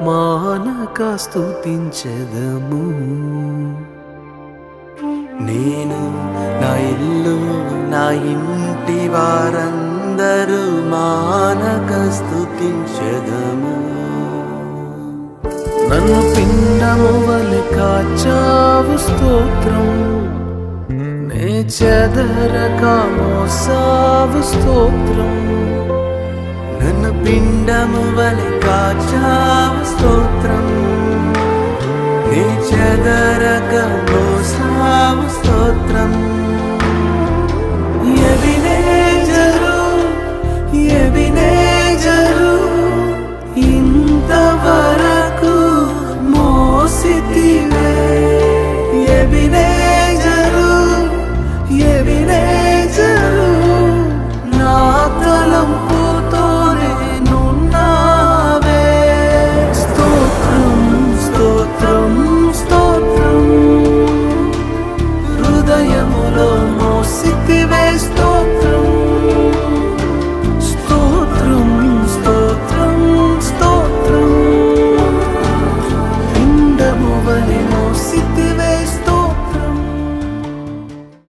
మానక స్థుతించెదము నేను నా ఇల్లు నా ఇంటి వారందరూ మానక స్థుతించెదము నన్ను పిండము వలె కాచావు స్తోత్రం. నే చెదరక మోసావు స్తోత్రం. నన్ను పిండము వలె కాచావు చెదరక మోసావు